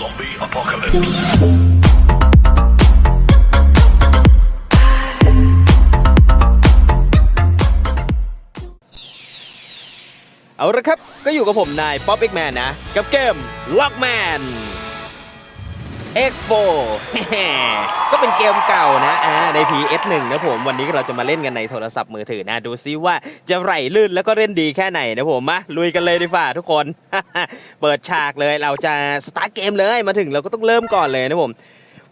Zombie apocalypse. เอาละครับ ก็อยู่กับผมนายป๊อปเอ็กแมนนะ กับเกมล็อกแมน X4 ก็เป็นเกมเก่านะอ่าใน PS1 นะผม วันนี้เราจะมาเล่นกันในโทรศัพท์มือถือนะ ดูซิว่าจะไหลลื่นแล้วก็เล่นดีแค่ไหนนะผมมาลุยกันเลยดีฝ่าทุกคน เปิดฉากเลยเราจะสตาร์ทเกมเลยมาถึงเราก็ต้องเริ่มก่อนเลยนะผม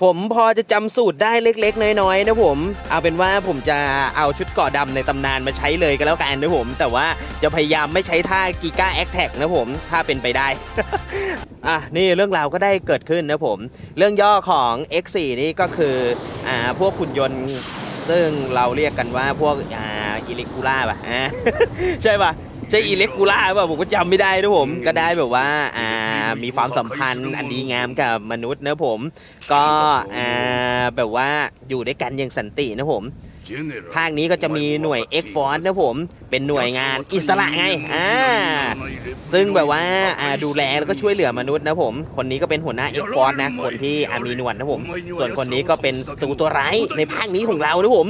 ผมพอจะจำสูตรได้เล็กๆ น้อยๆนะผม เอาเป็นว่าผมจะเอาชุดเกาะดำในตำนานมาใช้เลยก็แล้วกันนะผม แต่ว่าจะพยายามไม่ใช้ท่ากีก้าแอคแท็กนะผม ถ้าเป็นไปได้ อะนี่เรื่องราวก็ได้เกิดขึ้นนะผม เรื่องย่อของ X4 นี่ก็คืออ่าพวกขุนยนต์ซึ่งเราเรียกกันว่าพวกอ่าอิล็กกูล่าป่ะอ่าใช่ป่ะ ใช่อิเล็กกูล่าป่ะผมก็จำไม่ได้นะผม ก็ได้แบบว่าอ่ามีความสัมพันธ์อันดีงามกับมนุษย์นะผม ก็อ่าแบบว่าอยู่ด้วยกันอย่างสันตินะผม ภาคนี้ก็จะมีหน่วย X Force นะผม เป็นหน่วยงานอิสระไงอ่าซึ่งแบบว่าอ่าดูแลแล้วก็ช่วยเหลือมนุษย์นะผม คนนี้ก็เป็นหัวหน้า X Force นะ คนที่อ่ามีหนวดนะผม ส่วนคนนี้ก็เป็นศัตรูตัวร้ายในภาคนี้ของเรานะผม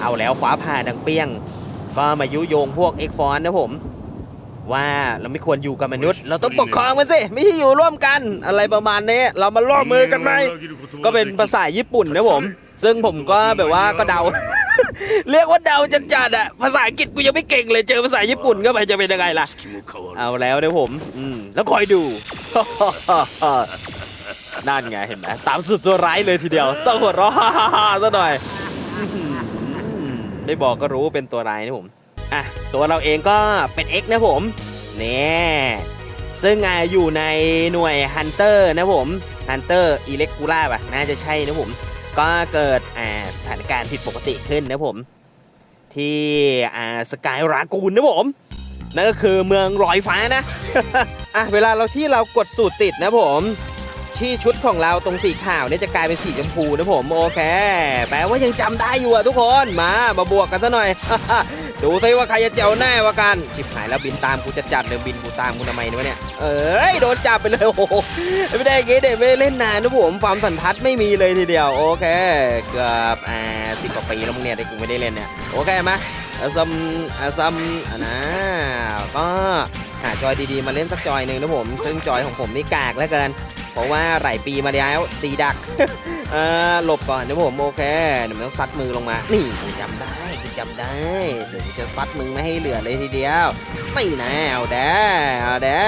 เอาแล้วฟ้าผ่าดังเปี้ยง ก็มายุโยงพวก X Force นะผม ว่าเราไม่ควรอยู่กับมนุษย์ เราต้องปกครองมันสิ ไม่ใช่อยู่ร่วมกัน อะไรประมาณนี้ เรามาร่วมมือกันไหม ก็เป็นภาษาญี่ปุ่นนะผม ซึ่งผมก็แบบว่าก็เดา เรียกว่าเดาจัดๆอะภาษาอังกฤษกูยังไม่เก่งเลย เจอภาษาญี่ปุ่นก็ไปจะเป็นยังไงล่ะ เอาแล้วนะผม อืม แล้วคอยดูนั่นไงเห็นไหมตามสุดตัวร้ายเลยทีเดียว ต้องหัวเราะซะหน่อยอื้อหือ ไม่บอกก็รู้ว่าเป็นตัวร้ายนะผมอะตัวเราเองก็เป็น X นะผมเนี่ยซึ่งอะอยู่ในหน่วยฮันเตอร์นะผมฮันเตอร์อิเล็กกูล่าป่ะน่าจะใช่นะผม ก็เกิดอ่าสถานการณ์ผิดปกติขึ้นนะผม ที่อ่าสกายรากูนนะผมนั่นก็คือเมืองลอยฟ้านะอะเวลาเราที่เรากดสูตรติดนะผม ที่ชุดของเราตรงสีขาวเนี่ยจะกลายเป็นสีชมพูนะผมโอเค แปลว่ายังจำได้อยู่อะทุกคนมามาบวกกันซะหน่อย ดูซิว่าใครจะเจ๋วแน่ว่ากันชิบหายแล้วบินตามกูจะจัดเลยบินกูตามกูทำไมเนี่ยวะเนี่ยเอ้ยโดนจับไปเลยโอ้โหไม่ได้อย่างงี้เด็ไม่เล่นนานนะผมความสันทัดไม่มีเลยทีเดียวโอเคเกือบอ่าสิบกว่าปีแล้วมึงเนี่ยที่กูไม่ได้เล่นเนี่ยโอเคมาอาซัมอาซัมอะนะก็หาจอยดีๆมาเล่นสักจอยหนึ่งนะผม ซึ่งจอยของผมนี่กากเหลือเกิน เพราะว่าหลายปีมาแล้วตีดักเออหลบก่อนนะผมโอเคเดี๋ยวมันต้องซัดมือลงมา นี่กูจำได้กูจำได้เดี๋ยวจะซัดมึงไม่ให้เหลือเลยทีเดียวไม่แน่เอาแด้เอาแด้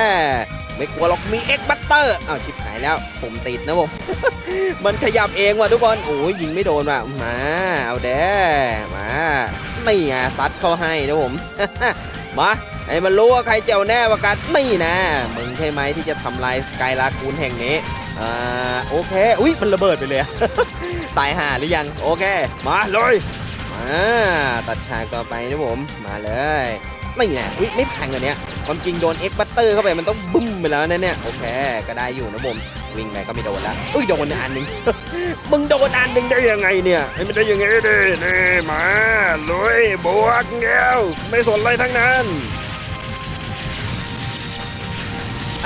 ไม่กลัวหรอกมีเอ็กบัตเตอร์อ้าวชิบหายแล้วผมติดนะผมมันขยับเองว่ะทุกคนโอ้ยยิงไม่โดนว่ะมาเอาแด้มานี่ไงซัดเข้าให้นะผมมา ไอ้มันรู้ว่าใครเจ้าแน่ว่ากันนี่นะมึงใช่ไหมที่จะทำลายสกายลากูนแห่งนี้อ่าโอเคอุ้ยมันระเบิดไปเลยตายห่าหรือยังโอเค มาเลยมาตัดฉากต่อไปนะผมมาเลยไม่ไงอุ้ยไม่พังอันเนี้ยความจริงโดนเอ็กบัตเตอร์เข้าไปมันต้องบึ้มไปแล้วนะเนี่ยโอเค ก็ได้อยู่นะผมวิ่งไปก็ไม่โดนละอุ้ยโดนอันหนึ่งมึงโดนอันหนึ่งได้ยังไงเนี่ยไอ้มันได้ยังไงดินี่มาลุยบวกเงี้ยวไม่สนอะไรทั้งนั้น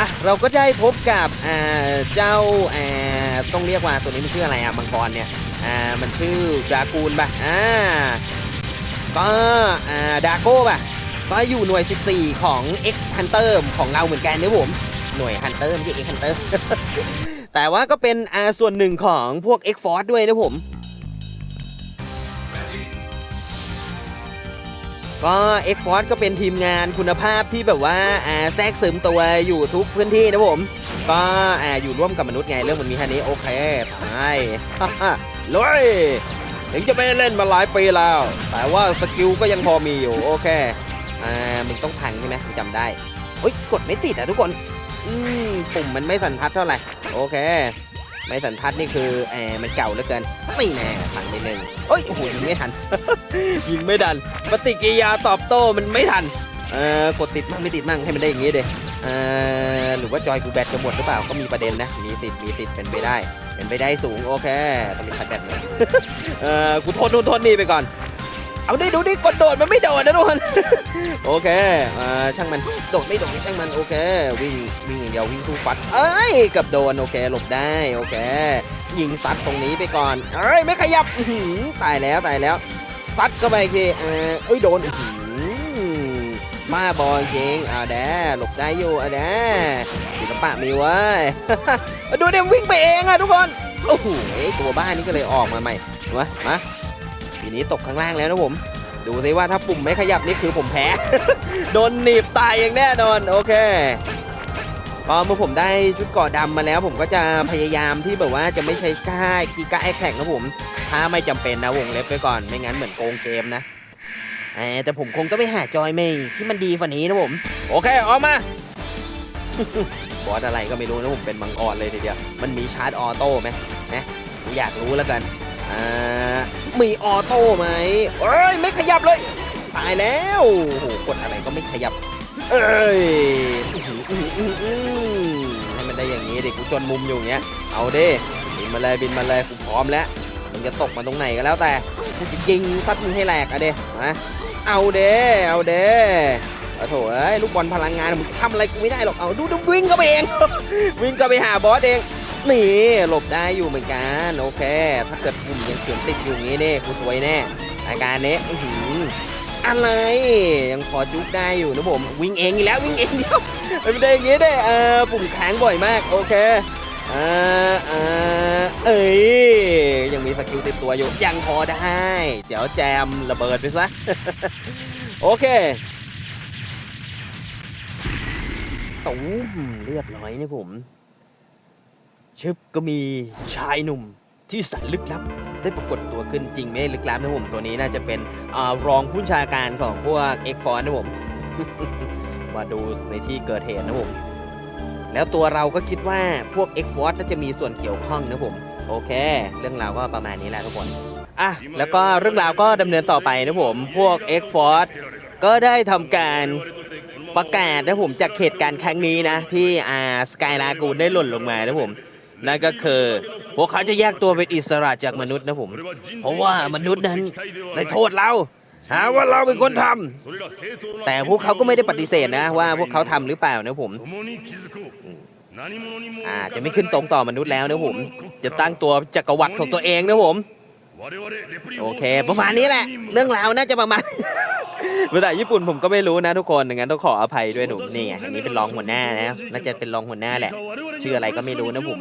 อะเราก็ได้พบกับอ่าเจ้าอ่าต้องเรียกว่าตัวนี้มันชื่ออะไรอะมังกรเนี่ยอ่ามันชื่อดรากูนป่ะอ่าก็อ่าดาโก้ป่ะก็อยู่หน่วย 14 ของ X Hunter ของเราเหมือนกันนะผมหน่วย Hunter ไม่ใช่ X Hunter แต่ว่าก็เป็นอาส่วนหนึ่งของพวก X Force ด้วยนะผม ก็ X Force ก็เป็นทีมงานคุณภาพที่แบบว่าอ่าแทรกซึมตัวอยู่ทุกพื้นที่นะผม ก็อ่าอยู่ร่วมกับมนุษย์ไงเรื่องมันมีแค่นี้โอเคไปเลยถึงจะไม่เล่นมาหลายปีแล้ว แต่ว่าสกิลก็ยังพอมีอยู่ โอเคอ่ามึงต้องพังใช่ไหมมึงจำได้เฮ้ยกดไม่ติดอะทุกคน อืมปุ่มมันไม่สันทัดเท่าไหร่ โอเค ไม่สันทัดนี่คือแออมันเก่าเหลือเกินไม่แน่พังไปหนึ่งเฮ้ยโอ้โหยิงไม่ทัน ยิงไม่ทันปฏิกิริยาตอบโต้มันไม่ทันเอ่อกดติดมั่งไม่ติดมั่งให้มันได้อย่างงี้เดยเอ่อหรือว่าจอยกูแบตจะหมดหรือเปล่าก็มีประเด็นนะมีสิทธิ์มีสิทธิ์เป็นไปได้ เป็นไปได้สูงโอเคต้องมีคัดแบตเลยเอ่อกูทนนู่นทนนี่ไปก่อน เอาดิดูดิกดโดดมันไม่โดดนะทุกคน โอเคอ่าช่างมันโดดไม่โดดช่างมันโอเค วิ่งวิ่งอย่างเดียววิ่งสู้ฟัดเอ้ยกับโดนโอเคหลบได้โอเค ยิงซัดตรงนี้ไปก่อนเอ้ยไม่ขยับตายแล้วตายแล้วซัดเข้าไปอีกทีเออเอ้ยโดนมาบอลจริงอ่าแดหลบได้อยู่อ่าแดศิลปะมีไว้ดูเดี๋ยววิ่งไปเองอะทุกคนโอ้โหตัวบ้านนี้ก็เลยออกมาใหม่มามา ทีนี้ตกข้างล่างแล้วนะผม ดูสิว่าถ้าปุ่มไม่ขยับนี่คือผมแพ้ โดนหนีบตายอย่างแน่นอนโอเคพอเมื่อผมได้ชุดเกราะดำมาแล้ว ผมก็จะพยายามที่แบบว่าจะไม่ใช้ก้ากีก้าแอคแท็กนะผม ถ้าไม่จำเป็นนะวงเล็บไปก่อนไม่งั้นเหมือนโกงเกมนะแต่ผมคงต้องไปหาจอยเมย์ที่มันดีกว่านี้นะผม โอเคออกมาบอสอะไรก็ไม่รู้นะผมเป็นมังกรเลยทีเดียว มันมีชาร์จออโต้ไหมนะผมอยากรู้แล้วกัน อ่ามีออโต้ไหมเอ้ยไม่ขยับเลย ตายแล้วโอ้โหกดอะไรก็ไม่ขยับ เอ้ยให้มันได้อย่างนี้ดิกูจนมุมอยู่เงี้ย เอาดิบินมาเลยบินมาเลยกูพร้อมแล้วมึงจะตกมาตรงไหนก็แล้วแต่กูจะยิงซัดมึงให้แหลกอะเด้มาเอาเด้เอาเด้เอาโถเอ้ยลูกบอลพลังงานมึงทำอะไรกูไม่ได้หรอกเอาดูดูวิ่งเข้าไปเอง วิ่งเข้าไปหาบอสเอง นี่หลบได้อยู่เหมือนกันโอเค ถ้าเกิดปุ่มยังเขียนติดอยู่อย่างนี้เนี่ยกูสวยแน่อาการนี้อื้อหืออะไรยังพอจุกได้อยู่นะผมวิ่งเองอีกแล้ววิ่งเองเดียวไม่ได้อย่างงี้เด้เออปุ่มค้างบ่อยมากโอเคอ่าอ่าเอ้ยยังมีสกิลติดตัวอยู่ยังพอได้เจ๋วแจมระเบิดไปซะโอเคตุ้มเรียบร้อยนะผม ชึบก็มีชายหนุ่มที่แสนลึกลับ ได้ปรากฏตัวขึ้นจริงไหมลึกลับนะผมตัวนี้น่าจะเป็นอรองผู้ชาการของพวกเอ็กฟอนนะผมมาดูในที่เกิดเหตุนะผมแล้วตัวเราก็คิดว่าพวก X Force น่าจะมีส่วนเกี่ยวข้องนะผม โอเค เรื่องราวก็ประมาณนี้แหละทุกคนอะแล้วก็เรื่องราวก็ดำเนินต่อไปนะผม พวก X Force ก็ได้ทำการประกาศนะผมจากเหตุการณ์ครั้งนี้นะ ที่อ่าสกายลากูนได้หล่นลงมานะผม นั่นก็คือพวกเขาจะแยกตัวเป็นอิสระจากมนุษย์นะผม เพราะว่ามนุษย์นั้นได้โทษเราหาว่าเราเป็นคนทำแต่พวกเขาก็ไม่ได้ปฏิเสธนะ ว่าพวกเขาทำหรือเปล่านะผมอ่าจะไม่ขึ้นตรงต่อมนุษย์แล้วนะผม จะตั้งตัวจักรวรรดิของตัวเองนะผม โอเค ประมาณนี้แหละ เรื่องราวน่าจะประมาณ ภาษาญี่ปุ่นผมก็ไม่รู้นะทุกคนดังนั้นต้องขออภัยด้วยหนุ่มนี่ไงอันนี้เป็นรองหัวหน้านะน่าจะเป็นรองหัวหน้าแหละ ชื่ออะไรก็ไม่รู้นะผม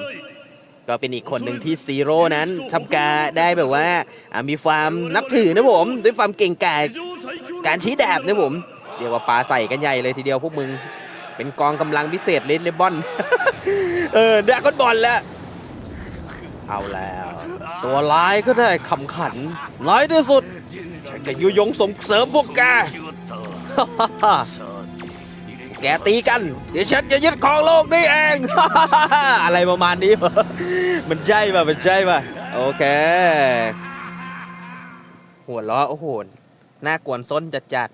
ก็เป็นอีกคนหนึ่งที่ซีโร่นั้นทำการได้แบบว่ามีความนับถือนะผม ด้วยความเก่งกาจการชี้ดาบนะผมเรียกว่าปลาใส่กันใหญ่เลยทีเดียวพวกมึง เป็นกองกำลังพิเศษเลดเลบอนเออดราก้อนบอลแล้วเอาแล้ว ตัวร้ายก็ได้คำขันร้ายที่สุด ฉันก็ยุยงส่งเสริมพวกแก แกตีกัน เดี๋ยวฉันจะยึดครองโลกนี่เอง อะไรประมาณนี้ มันใช่ป่ะ มันใช่ป่ะ โอเค หัวล้อโอ้โหน่ากวนส้นจัดจัด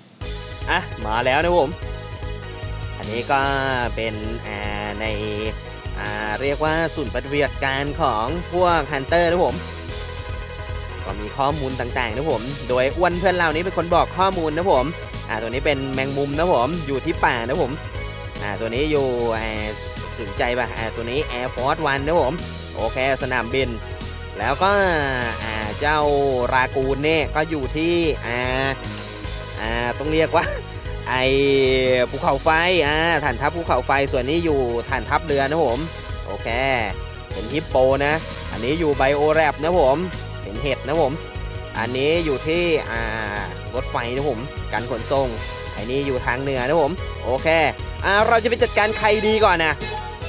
ๆอะ มาแล้วนะผม อันนี้ก็เป็นในเรียกว่าศูนย์ปฏิบัติการของพวกฮันเตอร์นะผม ก็มีข้อมูลต่างๆนะผม โดยอ้วนเพื่อนเรานี้เป็นคนบอกข้อมูลนะผม อ่าตัวนี้เป็นแมงมุมนะผม อยู่ที่ป่านะผม อ่าตัวนี้อยู่อ่าสนใจป่ะ อ่าตัวนี้ Air Force One นะผม โอเคสนามบิน แล้วก็อ่าเจ้ารากูนเนี่ยก็อยู่ที่อ่าอ่าต้องเรียกว่าไอภูเขาไฟอ่าฐานทัพภูเขาไฟส่วนนี้อยู่ฐานทัพเรือนะผม โอเค เป็นฮิปโปนะ อันนี้อยู่ไบโอแรปนะผม เป็นเห็ดนะผม อันนี้อยู่ที่อ่ารถไฟนะผมการขนส่งไอ้นี่อยู่ทางเหนือนะผม โอเคอ่าเราจะไปจัดการใครดีก่อนนะ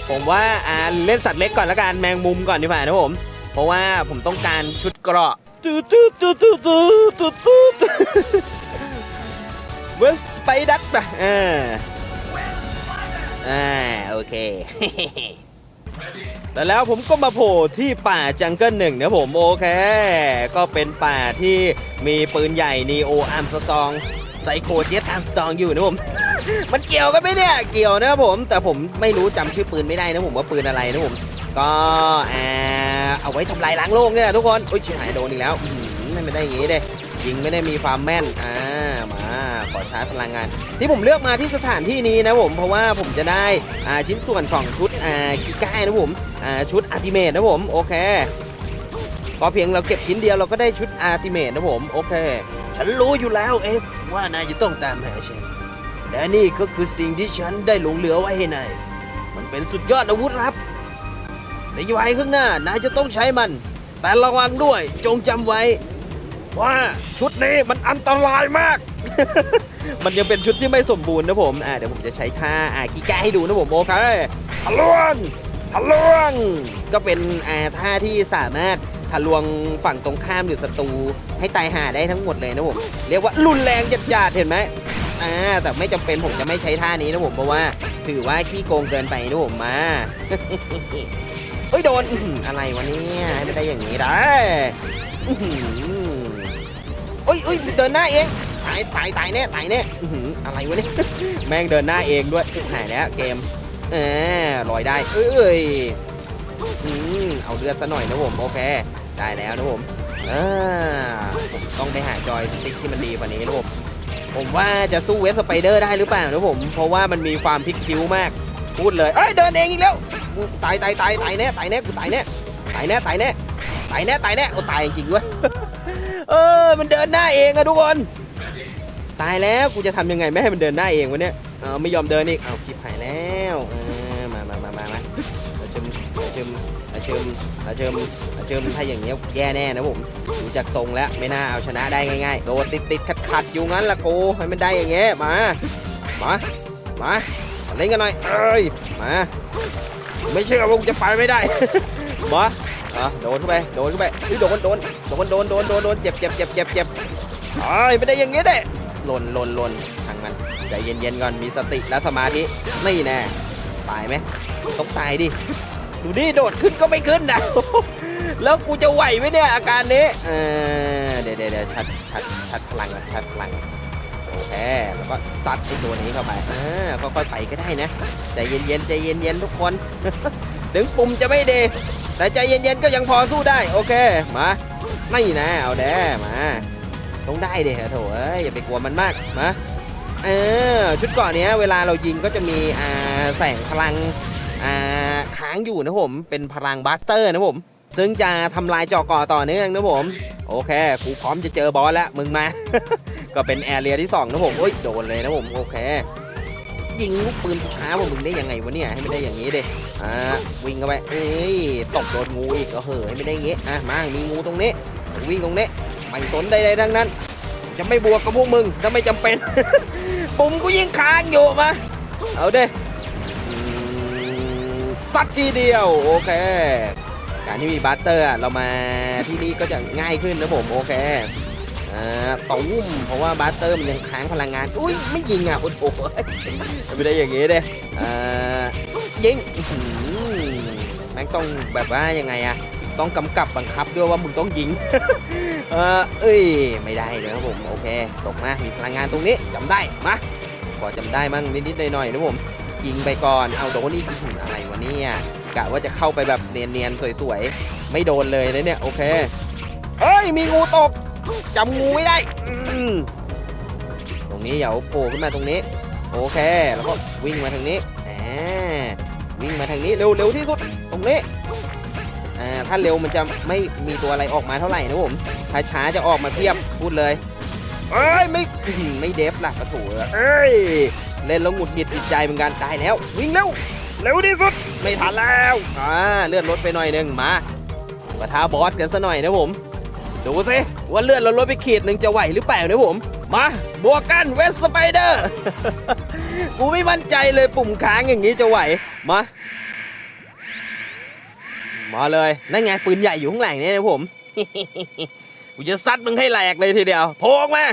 ผมว่าอ่าเล่นสัตว์เล็กก่อนละกันแมงมุมก่อนดีกว่านะผม เพราะว่าผมต้องการชุดเกราะตูตูตูตูตูตูตูเวสไปดัตป่ะอ่าอ่าโอเค แต่แล้วผมก็มาโผล่ที่ป่าจังเกิลหนึ่งนะผมโอเค ก็เป็นป่าที่มีปืนใหญ่นีโออาร์มสตองไซโคเจตอาร์มสตองอยู่นะผม มันเกี่ยวกันไหมเนี่ย เกี่ยวนะผม แต่ผมไม่รู้จำชื่อปืนไม่ได้นะผมว่าปืนอะไรนะผม ก็อ่าเอาไว้ทำลายล้างโลกเนี่ยทุกคนโอ้ยชิบหายโดนอีกแล้วไม่ได้อย่างงี้เด้ยิงไม่ได้มีความแม่น อ่า มา ขอชาร์จพลังงาน ที่ผมเลือกมาที่สถานที่นี้นะผมเพราะว่าผมจะได้อ่าชิ้นส่วนของชุดอ่ากิก้านะผมอ่าชุดอัลติเมทนะผมโอเคพอเพียงเราเก็บชิ้นเดียวเราก็ได้ชุดอัลติเมทนะผมโอเค ฉันรู้อยู่แล้วเอ๊ว่านายจะต้องตามหาฉันและนี่ก็คือสิ่งที่ฉันได้หลงเหลือไว้ให้นายมันเป็นสุดยอดอาวุธลับในวัยข้างหน้า นายจะต้องใช้มัน แต่ระวังด้วยจงจำไว้ ว่าชุดนี้มันอันตรายมาก มันยังเป็นชุดที่ไม่สมบูรณ์นะผมอ่าเดี๋ยวผมจะใช้ท่าอ่ากีก้าให้ดูนะผมโอเคทะลวงทะลวง ก็เป็นอ่าท่าที่สามารถทะลวงฝั่งตรงข้ามหรือศัตรูให้ตายห่าได้ทั้งหมดเลยนะผมเรียกว่ารุนแรงจัดๆเห็นไหมอ่าแต่ไม่จำเป็นผมจะไม่ใช้ท่านี้นะผมเพราะว่า ถือว่าขี้โกงเกินไปนะผมมาเอ้ยโดนอื้อหืออะไรวะเนี่ยให้ไม่ได้อย่างนี้ได้ อื้อหือเอ้ยเอ้ยเดินหน้าเอง ตายตายตายแน่ตายแน่อือหืออะไรวะเนี่ย แม่งเดินหน้าเองด้วยหายแล้วเกมเออลอยได้เอ้ยอืมเอาเลือดซะหน่อยนะผมโอเค ได้แล้วนะผมอ่าผมต้องไปหาจอยสติ๊กที่มันดีกว่านี้นะผมผมว่าจะสู้เวสสไปเดอร์ได้หรือเปล่านะผม เพราะว่ามันมีความพลิกคิ้วมาก พูดเลยเอ้ยเดินเองอีกแล้วตายตายตายตายแน่ตายแน่กูตายแน่ตายแน่ตายแน่ตายแน่ตายแน่โอ้ตายจริงด้วย เออ มันเดินหน้าเองอะทุกคน ตายแล้วกูจะทำยังไงไม่ให้มันเดินหน้าเองวะเนี่ยเออไม่ยอมเดินอีกเอาคิดหายแล้วมามามามามาอาชมอาชมอาชมอาชมอาชมถ้าอย่างเงี้ยแย่แน่นะผมดูจากทรงแล้วไม่น่าเอาชนะได้ง่ายๆโดนติดติดขัดขัดๆอยู่งั้นละกูให้มันได้อย่างเงี้ยมามามาเล่นกันหน่อยเอ้ยมาไม่เชื่อว่ากูจะไปไม่ได้มา อะโดนเข้าไปโดนเข้าไปเฮ้ยโดนโดนโดนโดนโดนโดนโดนเจ็บเจ็บเจ็บเจ็บเจ็บไอ้ยไม่ได้อย่างงี้เด้หล่นหล่นหล่นทางมันใจเย็นๆก่อนมีสติและสมาธินี่แน่ตายไหมต้องตายดิดูดิโดดขึ้นก็ไม่ขึ้นนะแล้วกูจะไหวไหมเนี่ยอาการนี้เออเดี๋ยวเดี๋ยวชัดชัดชัดพลังชัดพลังโอเคแล้วก็ซัดไอ้ตัวนี้เข้าไปอ่าค่อยๆไปก็ได้นะใจเย็นๆใจเย็นๆทุกคน ถึงปุ่มจะไม่ดี แต่ใจเย็นๆก็ยังพอสู้ได้ โอเค มาไม่นะเอาแด้มาต้องได้เด้โถเอ้ยอย่าไปกลัวมันมากมาเออชุดเก่อนเนี้ยเวลาเรายิงก็จะมีอ่าแสงพลังอ่าค้างอยู่นะผมเป็นพลังบัสเตอร์นะผม ซึ่งจะทำลายจอก่อต่อเนื่องนะผม โอเคกูพร้อมจะเจอบอสแล้วมึงมา ก็เป็นแอเรียที่สองนะผมโอ้ยโดนเลยนะผมโอเค ยิงลูกปืนช้ากว่ามึงได้ยังไงวะเนี่ยให้ไม่ได้อย่างนี้เด้อ่าวิ่งเข้าไปเอ้ยตกโดนงูอีกก็เหอให้ไม่ได้อย่างงี้อะมามีงูตรงนี้วิ่งตรงนี้ไม่สนใดๆทั้งนั้น จะไม่บวกกับพวกมึงถ้าไม่จำเป็นปุ่มกูยิงค้างอยู่มาเอาเด้สัตว์ทีเดียวโอเคการที่มีบัตเตอร์อะเรามาที่นี่ก็จะง่ายขึ้นนะผมโอเค อ่าตุ้มเพราะว่าบัตเตอร์มันยังค้างพลังงาน อุ้ยไม่ยิงอะโอ้โหไม่ได้อย่างงี้เด้อ่ายิงแม่งต้องแบบว่ายังไงอะต้องกำกับบังคับด้วยว่ามึงต้องยิง เออเอ้ย ไม่ได้เลยครับผม โอเค ตกมา มีพลังงานตรงนี้จำได้ มาพอจำได้มั่งนิดๆหน่อยๆนะผม ยิงไปก่อน เอาโดนอีกอะไรวะเนี่ยกะว่าจะเข้าไปแบบเนียนๆ สวยๆ ไม่โดนเลยนะเนี่ย โอเค เฮ้ย มีงูตก จำงูไม่ได้อืมตรงนี้อย่าโผล่ขึ้นมาตรงนี้ โอเค แล้วก็วิ่งมาทางนี้วิ่งมาทางนี้เร็วเร็วที่สุด ตรงนี้อ่าถ้าเร็วมันจะไม่มีตัวอะไรออกมาเท่าไหร่นะผมถ้าช้าจะออกมาเทียบพูดเลยเอ้ยไม่ไม่เดฟหลักประตูเอ้ยเล่นแล้วหงุดหงิดจิตใจเหมือนกันได้แล้ว วิ่งเร็วเร็วที่สุดไม่ทันแล้วอ่าเลื่อนรถไปหน่อยหนึงมาประท้าบอสกันซะหน่อยนะผม ดูสิว่าเลื่อนเราลดไปขีดหนึ่งจะไหวหรือเปล่านะผม มาบวกกันเวสสไปเดอร์กูไม่มั่นใจเลยปุ่มค้างอย่างนี้จะไหว มา มาเลยนั่นไงปืนใหญ่อยู่ข้างหลังเนี่ยนะผมกูจะซัดมึงให้แหลกเลยทีเดียวโผล่ออกมา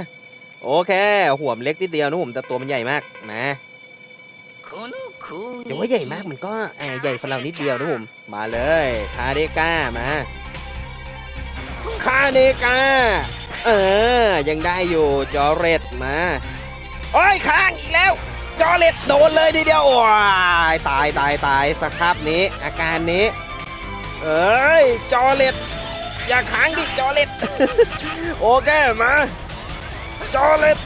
โอเค หัวมันเล็กนิดเดียวนะผมแต่ตัวมันใหญ่มากมาจะว่าใหญ่มากมันก็แอบใหญ่กว่าเรานิดเดียวนะผม มาเลยคาเดก้ามา คาเนกา เออ ยังได้อยู่จอเรตมา โอ้ยค้างอีกแล้ว จอเรตโดนเลยทีเดียวว้ายตายตายตายสภาพนี้ อาการนี้ เอ้ยจอเรตอย่าค้างดิจอเรตโอเคมา จอเล็ด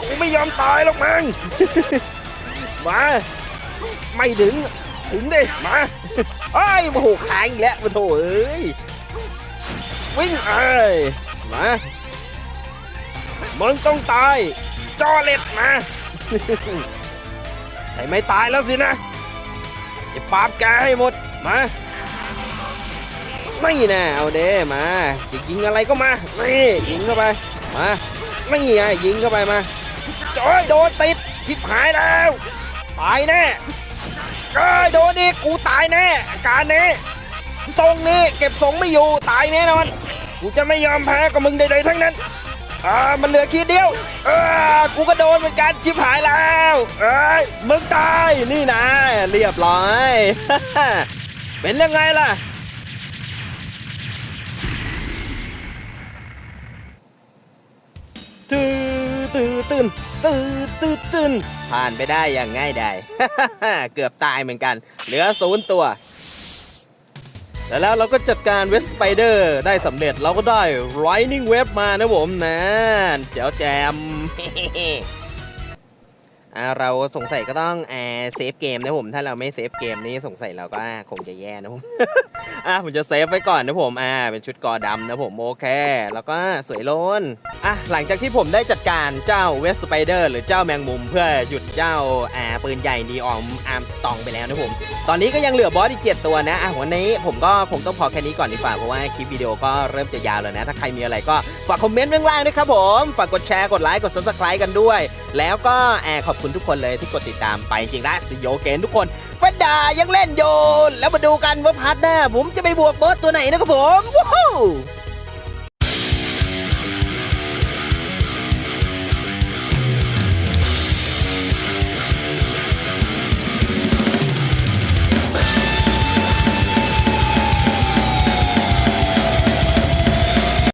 กูไม่ยอมตายหรอกมึงมาไม่ถึงถึงดิมาไอ้ยโมโหค้างอีกแล้วมาโถเอ้ย วิ่งเอ้ยมามึงต้องตาย จอเล็ดมาไอ้ไม่ตายแล้วสินะ จะปราบแกให้หมด มาไม่แน่เอาเด้มาจะยิงอะไรก็มานี่ยิงเข้าไป มาไม่ไงยิงเข้าไปมาจอยโดนติดชิบหายแล้วตายแน่เอ้ยโดนอีกกูตายแน่อาการนี้ทรงนี้เก็บทรงไม่อยู่ตายแน่นอน กูจะไม่ยอมแพ้กับมึงใดๆทั้งนั้น อ่า มันเหลือขีดเดียวเออกูก็โดนเหมือนกันชิบหายแล้ว เอ้ย มึงตาย นี่นะ เรียบร้อย เป็นยังไงล่ะตื้อตื้อตื่นตื้อตื้อตื่นผ่านไปได้อย่างง่ายดาย เกือบตายเหมือนกัน เหลือศูนย์ตัว แต่แล้วเราก็จัดการเวสสไปเดอร์ได้สำเร็จเราก็ได้ Lightning Web มานะผมนะเจ๋วแจม อ่าเราสงสัยก็ต้องแอบเซฟเกมนะผม ถ้าเราไม่เซฟเกมนี้สงสัยเราก็คงจะแย่นะผม อะผมจะเซฟไว้ก่อนนะผม อ่า เป็นชุดกอดำนะผมโอเค แล้วก็สวยโลนอะหลังจากที่ผมได้จัดการเจ้าเวสสไปเดอร์หรือเจ้าแมงมุม เพื่อหยุดเจ้าอ่าปืนใหญ่นีออมอาร์มสตองไปแล้วนะผม ตอนนี้ก็ยังเหลือบอสอีกเจ็ดตัวนะอะวันนี้ผมก็คงต้องพอแค่นี้ก่อนดีกว่าเพราะว่าคลิปวิดีโอก็เริ่มจะยาวแล้วนะ ถ้าใครมีอะไรก็ฝากคอมเมนต์ข้างล่างด้วยครับผม ฝากกดแชร์กดไลค์กด subscribe กันด้วย แล้วก็แอบขอบคุณทุกคนเลยที่กดติดตามไปจริงๆแล้วสโยเกนทุกคนเฟนดายังเล่นโยนแล้วมาดูกันว่าพาร์ทหน้าผมจะไปบวกบอสตัวไหนนะครับผมว้าว